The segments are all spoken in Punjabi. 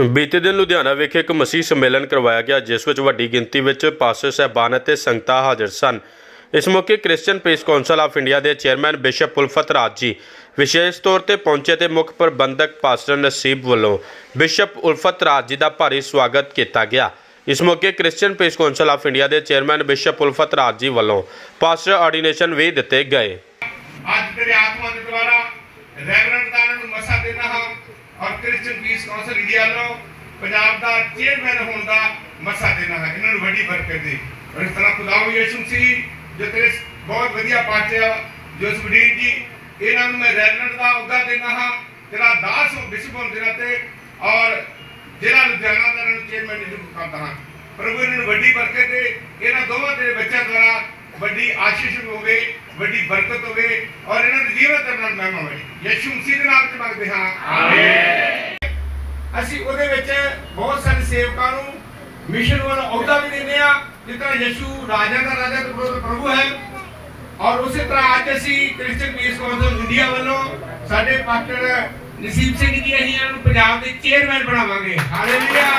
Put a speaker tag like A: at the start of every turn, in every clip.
A: ਬੀਤੇ ਦਿਨ ਲੁਧਿਆਣਾ ਵਿਖੇ ਇੱਕ ਮਸੀਹ ਸੰਮੇਲਨ ਕਰਵਾਇਆ ਗਿਆ, ਜਿਸ ਵਿੱਚ ਵੱਡੀ ਗਿਣਤੀ ਵਿੱਚ ਪਾਸਟਰ ਸਹਿਬਾਨ ਅਤੇ ਸੰਗਤਾਂ ਹਾਜ਼ਰ ਸਨ। ਇਸ ਮੌਕੇ Christian peace council of India ਦੇ ਚੇਅਰਮੈਨ ਬਿਸ਼ਪ ਉਲਫਤ ਰਾਜ ਜੀ ਵਿਸ਼ੇਸ਼ ਤੌਰ ਤੇ ਪਹੁੰਚੇ ਤੇ ਮੁੱਖ ਪ੍ਰਬੰਧਕ ਪਾਸਟਰ ਨਸੀਬ ਵੱਲੋਂ ਬਿਸ਼ਪ ਉਲਫਤ ਰਾਜ ਜੀ ਦਾ ਭਾਰੀ ਸਵਾਗਤ ਕੀਤਾ ਗਿਆ। ਇਸ ਮੌਕੇ Christian peace council of India ਦੇ ਚੇਅਰਮੈਨ ਬਿਸ਼ਪ ਉਲਫਤ ਰਾਜ ਜੀ ਵੱਲੋਂ ਪਾਸਟਰ ਆਰਡੀਨੇਸ਼ਨ ਵੀ ਦਿੱਤੇ ਗਏ।
B: ਅੱਜ ਤੇਰੇ ਆਤਮਾ ਦੇ ਦੁਆਰਾ ਰੈਵਰੈਂਡ ਦਾਨਾਂ ਨੂੰ ਮਸਾ ਦੇਣਾ ਹਾਂ। ਔਰ ਕ੍ਰਿਸਚੀਅਨ ਪੀਸ ਕਾਉਂਸਲ ਇੰਡੀਆ ਵੱਲੋਂ ਪੰਜਾਬ ਦਾ ਚੇਅਰਮੈਨ ਹੋਣ ਦਾ ਮਸਾ ਦੇਣਾ ਹੈ। ਇਹਨਾਂ ਨੂੰ ਵੱਡੀ ਬਰਕਤ ਦੇ ਔਰ ਇਸ ਤਰ੍ਹਾਂ ਖੁਦਾਵੰ ਯਿਸੂ ਮਸੀਹ ਜੋ ਤੇਰੇ ਬਹੁਤ ਵਧੀਆ ਪਾਟਿਆ ਜੋਸ ਵਡੀਨ ਜੀ, ਇਹਨਾਂ ਨੂੰ ਮੈਂ ਰੈਵਰੈਂਡ ਦਾ ਅਹੁਦਾ ਦੇਣਾ ਹਾਂ। ਤੇਰਾ ਦਾਸ ਹੋ, ਬਿਸ਼ਪ ਹੋਣ ਦੇਣਾ ਤੇ। ਔਰ ਜਿਹੜਾ ਲੁਧਿਆਣਾ ਦਾ ਨੂੰ ਚੇਅਰਮੈਨ ਨਿਯੁਕਤ ਕਰਦਾ ਹਾਂ। ਪ੍ਰਭੂ, ਇਹਨਾਂ ਨੂੰ ਵੱਡੀ ਬਰਕਤ ਦੇ ਇਹਨਾਂ ਦੋਵਾਂ ਦੇ ਬੱਚਿਆਂ ਦੁਆਰਾ ਵੱਡੀ ਆਸ਼ੀਸ਼ ਹੋਵੇ। ਵੱਡੀ ਬਰਕਤ ਹੋਵੇ ਔਰ ਇਹਨਾਂ ਦੇ ਜੀਵਨ ਦੇ ਨਾਲ ਮਹਿਮਾ ਹੋਵੇ। ਯਿਸੂ ਮਸੀਹ ਦੇ ਨਾਮ ਤੇ ਮੰਗਦੇ ਹਾਂ। ਆਮੀਨ। ਅਸੀਂ ਉਹਦੇ ਵਿੱਚ ਬਹੁਤ ਸਾਰੇ ਸੇਵਕਾਂ ਨੂੰ ਮਿਸ਼ਨ ਵਾਲਾ ਅਹੁਦਾ ਵੀ ਦਿੰਦੇ ਆ ਜਿਸ ਤਰ੍ਹਾਂ ਯਿਸੂ ਰਾਜਾ ਦਾ ਰਾਜਾ ਤੇ ਪ੍ਰਭੂ ਹੈ। ਔਰ ਉਸੇ ਤਰ੍ਹਾਂ ਅੱਜ ਅਸੀਂ ਕ੍ਰਿਸਚੀਅਨ ਪੀਸ ਕਾਉਂਸਲ ਇੰਡੀਆ ਵੱਲੋਂ ਸਾਡੇ ਪਾਸਟਰ ਨਸੀਬ ਸਿੰਘ ਜੀ, ਅਸੀਂ ਇਹਨਾਂ ਨੂੰ ਪੰਜਾਬ ਦੇ ਚੇਅਰਮੈਨ ਬਣਾਵਾਂਗੇ। ਹਾਲੇਲੂਇਆ।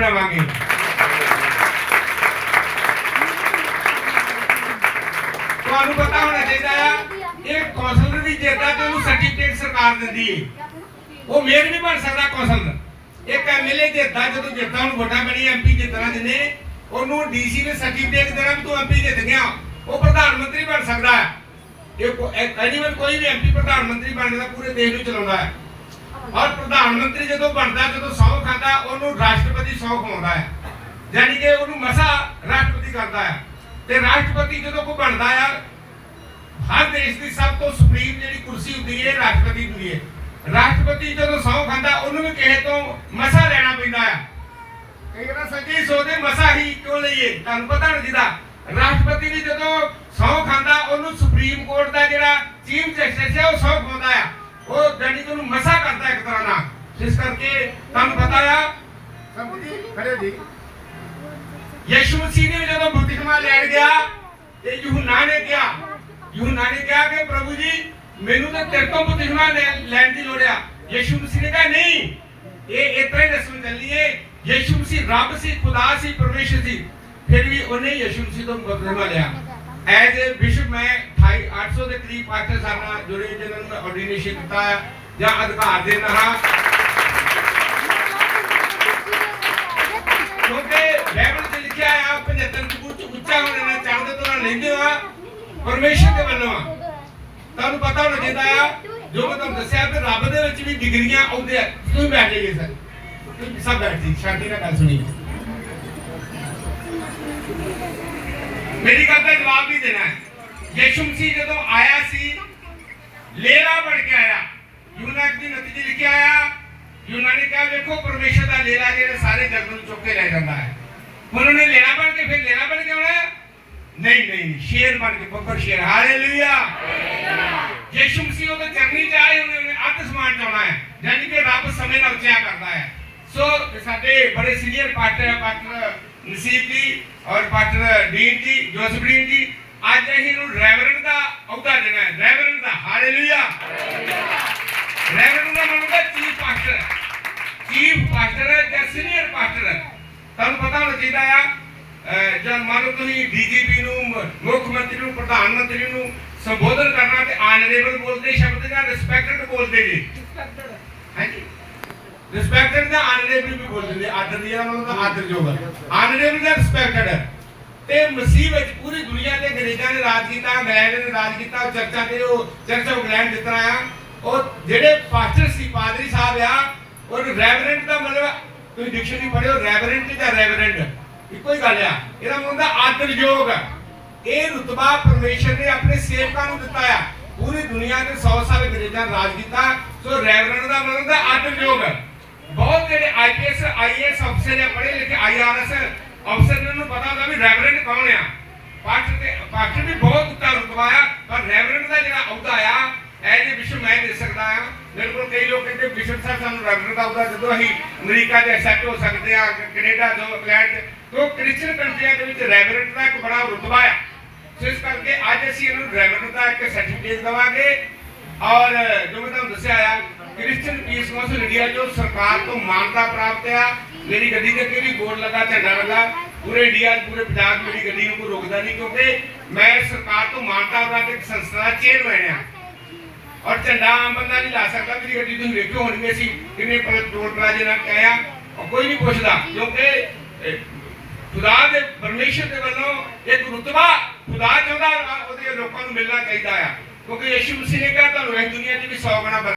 B: ਬਣਾਵਾਂਗੇ ਤੁਹਾਨੂੰ ਪਤਾ ਹੋਣਾ ਚਾਹੀਦਾ ਆ ਇਹ ਕੌਂਸਲਰ ਦੀ ਜਿੱਦਾਂ ਤੇ ਉਹਨੂੰ ਸਰਟੀਫਿਕੇਟ ਸਰਕਾਰ ਦਿੰਦੀ ਹੈ ਉਹ ਮੇਅਰ ਨਹੀਂ ਬਣ ਸਕਦਾ ਕੌਂਸਲਰ ਇੱਕ ਐਮਐਲਏ ਜਿੱਦਾਂ ਜਦੋਂ ਜਿੱਦਾਂ ਨੂੰ ਵੋਟਾਂ ਬਣੀ ਐਮਪੀ ਜਿੱਤਣਾ ਦਿੰਦੇ ਉਹਨੂੰ ਡੀਸੀ ਨੇ ਸਰਟੀਫਿਕੇਟ ਦੇਣਾ ਵੀ ਤੂੰ ਐਮਪੀ ਜਿੱਤ ਗਿਆ। ਉਹ ਪ੍ਰਧਾਨ ਮੰਤਰੀ ਬਣ ਸਕਦਾ। ਹੈ ਇਹ ਐਨੀਵਨ ਕੋਈ ਵੀ ਐਮਪੀ ਪ੍ਰਧਾਨ ਮੰਤਰੀ ਬਣਦਾ ਪੂਰੇ ਦੇਸ਼ ਨੂੰ ਚਲਾਉਂਦਾ ਹੈ। ਔਰ ਪ੍ਰਧਾਨ ਮੰਤਰੀ ਜਦੋਂ ਬਣਦਾ, ਜਦੋਂ ਸਹੁੰ ਖਾਂਦਾ, ਉਹਨੂੰ ਰਾਸ਼ਟਰਪਤੀ ਸੌ ਖਵਾਉਂਦਾ ਹੈ। ਯਾਨੀ ਕਿ ਉਹਨੂੰ ਮਸਾ ਰਾਸ਼ਟਰਪਤੀ ਕਰਦਾ ਹੈ। ਤੇ ਰਾਸ਼ਟਰਪਤੀ ਜਦੋਂ ਕੋਈ ਬਣਦਾ ਆ, ਹਰ ਦੇਸ਼ ਦੀ ਸਭ ਤੋਂ ਸੁਪਰੀਮ ਜਿਹੜੀ ਕੁਰਸੀ ਹੁੰਦੀ ਹੈ ਰਾਸ਼ਟਰਪਤੀ ਹੁੰਦੀ ਹੈ। ਰਾਸ਼ਟਰਪਤੀ ਜਦੋਂ ਸਹੁੰ ਖਾਂਦਾ, ਉਹਨੂੰ ਵੀ ਕਿਸੇ ਤੋਂ ਮਸਾ ਲੈਣਾ ਪੈਂਦਾ ਆ ਕਈ ਸੱਚੀ ਸੋਚਦੇ ਮਸਾ ਹੀ ਕਿਉਂ ਲਈਏ? ਤੁਹਾਨੂੰ ਪਤਾ ਨਾ ਜਿਹਦਾ ਰਾਸ਼ਟਰਪਤੀ ਵੀ ਜਦੋਂ ਸਹੁੰ ਖਾਂਦਾ, ਉਹਨੂੰ ਸੁਪਰੀਮ ਕੋਰਟ ਦਾ ਜਿਹੜਾ ਚੀਫ ਜਸਟਿਸ ਹੈ, ਉਹ ਸਹੁੰ ਖਾਂਦਾ ਆ। ਉਹ ਕਿ ਉਹਨੂੰ ਮਸਾ ਕਰਦਾ ਇੱਕ ਤਰ੍ਹਾਂ ਨਾਲ। ਇਸ ਕਰਕੇ ਤੁਹਾਨੂੰ ਪਤਾ ਆ ਜੀ ਖੜੇ ਜੀ। ਯਿਸੂ ਮਸੀਹ ਨੇ ਜਦੋਂ ਬਪਤਿਸਮਾ ਲੈਣ ਗਿਆ ਤੇ ਯੂਹਨਾ ਨੇ ਕਿਹਾ ਯੂਹਨਾ ਨੇ ਕਿਹਾ ਕਿ ਪ੍ਰਭੂ ਜੀ ਮੈਨੂੰ ਤਾਂ ਤੇਰੇ ਤੋਂ ਲੈ- ਲੈਣ ਦੀ ਲੋੜ ਆ। ਯਿਸੂ ਮਸੀਹ ਨੇ ਕਿਹਾ ਨਹੀਂ ਇਹ ਇਤਰੇ ਰਸਮ ਚੱਲੀ ਏ ਯਿਸੂ ਮਸੀਹ ਰੱਬ ਸੀ ਖੁਦਾ ਸੀ ਪਰਮੇਸ਼ਰ ਸੀ। ਫਿਰ ਵੀ ਉਹਨੇ ਯਿਸੂ ਮਸੀਹ ਤੋਂ ਬਪਤਿਸਮਾ ਲਿਆ। ਐਜ਼ ਅ ਬਿਸ਼ਪ ਮੈਂ 28 800 ਦੇ ਕਰੀਬ ਪਾਸਟਰ ਸਾਹਿਬ ਨਾਲ ਜੁੜੇ ਜਿਨ੍ਹਾਂ ਨੂੰ ਮੈਂ ਆਰਡੀਨੇਸ਼ਨ ਦਿੱਤਾ ਹੈ ਜਾਂ ਅਧਿਕਾਰ ਦੇਣਾ ਹਾਂ। ਕਿਉਂਕਿ ਬਾਈਬਲ 'ਚ ਲਿਖਿਆ ਆ 75 ਫੁੱਟ ਉੱਚਾ ਹੋਣੇ ਨੇ ਚੜ੍ਹਦੇ ਲੈਂਦੇ ਆ ਪਰਮੇਸ਼ਰ ਦੇ ਵੱਲੋਂ ਆ ਤੁਹਾਨੂੰ ਪਤਾ ਹੋਣਾ ਚਾਹੀਦਾ ਆ ਜੋ ਮੈਂ ਤੁਹਾਨੂੰ ਦੱਸਿਆ ਕਿ ਰੱਬ ਦੇ ਵਿੱਚ ਵੀ ਡਿਗਰੀਆਂ ਆਉਂਦੇ ਆ, ਤੁਸੀਂ ਬੈਠ ਜਾਈਏ ਸਰ। ਤੁਸੀਂ ਸਭ ਬੈਠ ਜੀ ਸ਼ਾਂਤੀ ਨਾਲ ਗੱਲ ਸੁਣੀ ਮੇਰੀ ਗੱਲ ਦਾ ਜਵਾਬ ਨਹੀਂ ਦੇਣਾ ਹੈ। ਯਿਸੂ ਮਸੀਹ ਜਦੋਂ ਆਇਆ ਸੀ ਲੇਲਾ ਬਣ ਕੇ ਆਇਆ। ਯੂਨਾ ਦੀ ਨਤੀਜੇ ਲਿਖਿਆ ਆਇਆ। ਯੂਨਾ ਨੇ ਕਿਹਾ, ਵੇਖੋ, ਪਰਮੇਸ਼ਰ ਦਾ ਲੇਲਾ ਜਿਹੜੇ ਸਾਰੇ ਜਗ ਨੂੰ ਚੁੱਕ ਕੇ ਲੈ ਜਾਂਦਾ ਹੈ। ਹੁਣ ਉਹਨੇ ਲੇਲਾ ਬਣ ਕੇ ਫਿਰ ਲੇਲਾ ਬਣ ਕੇ ਆਉਣਾ ਨਹੀਂ ਨਹੀਂ ਸ਼ੇਰ ਬਣ ਕੇ ਬੱਬਰ ਸ਼ੇਰ। ਹਾਲੇਲੂਇਆ ਯਿਸੂ ਮਸੀਹ ਉਹਦੇ ਚਰਨੀ ਚ ਆਏ ਹੋਏ ਅੱਧ ਸਮਾਨ ਚ ਆਉਣਾ ਹੈ। ਯਾਨੀ ਕਿ ਰੱਬ ਸਮੇਂ ਨਾਲ ਉੱਚਿਆ ਕਰਦਾ ਹੈ। ਸੋ ਸਾਡੇ ਬੜੇ ਸੀਨੀਅਰ ਪਾਸਟਰ ਹੈ ਨਸੀਬ ਜੀ ਔਰ pastor Dean ji Joseph Dean ji ਅੱਜ ਅਸੀਂ ਨੂੰ ਰੈਵਰੈਂਡ ਦਾ ਅਹੁਦਾ ਦੇਣਾ ਹੈ। ਰੈਵਰੈਂਡ ਦਾ ਹਾਲੇਲੂਇਆ। ਰੈਵਰੈਂਡ ਦਾ ਮਤਲਬ ਚੀਫ ਪਾਸਟਰ। ਚੀਫ ਪਾਸਟਰ ਹੈ ਜਾਂ ਸੀਨੀਅਰ ਪਾਸਟਰ ਹੈ? ਤੁਹਾਨੂੰ ਪਤਾ ਹੋਣਾ ਚਾਹੀਦਾ ਆ ਜਦ ਮੰਨ ਲਓ ਤੁਸੀਂ ਡੀਜੀਪੀ ਨੂੰ ਮੁੱਖ ਮੰਤਰੀ ਨੂੰ ਪ੍ਰਧਾਨ ਮੰਤਰੀ ਨੂੰ ਸੰਬੋਧਨ ਕਰਨਾ ਤੇ ਆਨਰੇਬਲ ਬੋਲਦੇ ਸ਼ਬਦ ਜਾਂ ਰਿਸਪੈਕਟਡ ਬੋਲਦੇ ਜੀ? ਹਾਂਜੀ। ਰਿਸਪੈਕਟਡ ਦਾ ਆਨਰੇਬਲ ਵੀ ਬੋਲਦੇ ਨੇ ਆਦਰ ਦੀ ਜਿਹੜਾ ਮਤਲਬ ਦਾ ਆਦਰਯੋਗ ਹੈ ਆਨਰੇਬਲ ਦਾ ਰਿਸਪੈਕਟਡ ਹੈ ਤੇ ਮਸੀਹ ਵਿੱਚ ਪੂਰੀ ਦੁਨੀਆ ਤੇ ਅੰਗਰੇਜ਼ਾਂ ਨੇ ਰਾਜ ਕੀਤਾ ਇੰਗਲੈਂਡ ਨੇ ਰਾਜ ਕੀਤਾ, ਉਹ ਚਰਚਾ ਤੇ ਉਹ ਚਰਚ ਆਫ ਇੰਗਲੈਂਡ ਜਿਸ ਤਰ੍ਹਾਂ ਆ, ਉਹ ਜਿਹੜੇ ਪਾਸਟਰ ਸੀ, ਪਾਦਰੀ ਸਾਹਿਬ ਆ, ਉਹ ਰੈਵਰੈਂਡ ਦਾ ਮਤਲਬ ਤੁਸੀਂ ਡਿਕਸ਼ਨਰੀ ਪੜ੍ਹਿਓ ਰੈਵਰੈਂਡ ਜਾਂ ਰੈਵਰੈਂਡ ਇੱਕੋ ਹੀ ਗੱਲ ਆ। ਇਹਦਾ ਮਤਲਬ ਹੁੰਦਾ ਆਦਰਯੋਗ ਇਹ ਰੁਤਬਾ ਪਰਮੇਸ਼ਰ ਨੇ ਆਪਣੇ ਸੇਵਕਾਂ ਨੂੰ ਦਿੱਤਾ ਆ। ਪੂਰੀ ਦੁਨੀਆ ਤੇ 100 ਸਾਲ ਅੰਗਰੇਜ਼ਾਂ ਨੇ ਰਾਜ ਕੀਤਾ, ਸੋ ਰੈਵਰੈਂਡ ਦਾ ਮਤਲਬ ਹੁੰਦਾ ਆਦਰਯੋਗ ਬਹੁਤ ਜਿਹੜੇ ਆਈਪੀਐਸ ਆਈਏਐਸ ਅਫਸਰ ਆ ਪੜ੍ਹੇ ਲਿਖੇ ਆਈਆਰਐਸ ਅਫਸਰ ਨੂੰ ਪਤਾ ਹੁੰਦਾ ਵੀ ਰੈਵਰੈਂਡ ਕੌਣ ਆ ਪਾਸਟਰ ਤੇ ਪਾਸਟਰ ਵੀ ਬਹੁਤ ਉੱਚਾ ਰੁਤਬਾ ਆ ਪਰ ਰੈਵਰੈਂਡ ਦਾ ਜਿਹੜਾ ਅਹੁਦਾ ਆ ਐਜ ਏ ਵਿਸ਼ਵ ਮੈਂ ਦੇ ਸਕਦਾ ਆ ਮੇਰੇ ਕੋਲ ਕਈ ਲੋਕ ਕਹਿੰਦੇ ਵਿਸ਼ਵ ਸਾਹਿਬ ਸਾਨੂੰ ਰੈਵਰੈਂਡ ਦਾ ਅਹੁਦਾ ਜਦੋਂ ਅਸੀਂ ਅਮਰੀਕਾ ਦੇ ਐਕਸੈਪਟ ਹੋ ਸਕਦੇ ਆ ਕੈਨੇਡਾ ਤੋਂ ਇੰਗਲੈਂਡ ਤੋਂ ਕ੍ਰਿਸਚੀਅਨ ਕੰਟਰੀਆਂ ਦੇ ਵਿੱਚ ਰੈਵਰੈਂਡ ਦਾ ਇੱਕ ਬੜਾ ਰੁਤਬਾ ਆ ਸੋ ਇਸ ਕਰਕੇ ਅੱਜ ਅਸੀਂ ਇਹਨੂੰ ਡਰਾਈਵਰ ਨੂੰ ਇੱਕ ਸਰਟੀਫਿਕੇਟ ਦਵਾਂਗੇ ਔਰ ਜੋ ਮੈਂ ਤੁਹਾਨੂੰ ਦੱਸਿਆ ਆ ਕ੍ਰਿਸਚੀਅਨ ਪੀਸ ਕਾਉਂਸਲ ਇੰਡੀਆ ਜੋ ਸਰਕਾਰ ਤੋਂ ਮਾਨਤਾ ਪ੍ਰਾਪਤ ਆ ਮੇਰੀ ਗੱਡੀ ਦੇ ਅੱਗੇ ਵੀ ਬੋਰਡ ਲੱਗਾ ਝੰਡਾ ਲੱਗਾ। ਪੂਰੇ ਇੰਡੀਆ 'ਚ, ਪੂਰੇ ਪੰਜਾਬ 'ਚ ਮੇਰੀ ਗੱਡੀ ਨੂੰ ਕੋਈ ਰੋਕਦਾ ਨਹੀਂ ਕਿਉਂਕਿ ਮੈਂ ਸਰਕਾਰ ਤੋਂ ਮਾਨਤਾ ਪ੍ਰਾਪਤ ਇੱਕ ਸੰਸਥਾ ਦਾ ਚੇਅਰਮੈਨ ਆ। ਔਰ ਝੰਡਾ ਆਮ ਬੰਦਾ ਨਹੀਂ ਲਾ ਸਕਦਾ ਮੇਰੀ ਗੱਡੀ ਤੁਸੀਂ ਵੇਖਿਓ ਹੋਣਗੇ ਸੀ ਕਿੰਨੇ ਪੈਟਰੋਲ ਪਲਾਜੇ ਨਾਲ ਕਹਿਆ ਔਰ ਪੁੱਛਦਾ ਕਿਉਂਕਿ ਖੁਦਾ ਦੇ ਪਰਮੇਸ਼ਰ ਦੇ ਵੱਲੋਂ ਇੱਕ ਰੁਤਬਾ ਖੁਦਾ ਚਾਹੁੰਦਾ ਉਹਦੇ ਲੋਕਾਂ ਨੂੰ ਮਿਲਣਾ ਚਾਹੀਦਾ ਆ। ਕਿਉਂਕਿ ਯਿਸੂ ਮਸੀਹ ਨੇ ਕਿਹਾ ਤੁਹਾਨੂੰ ਇਸ ਦੁਨੀਆ 'ਚ ਵੀ 100 ਗੁਣਾ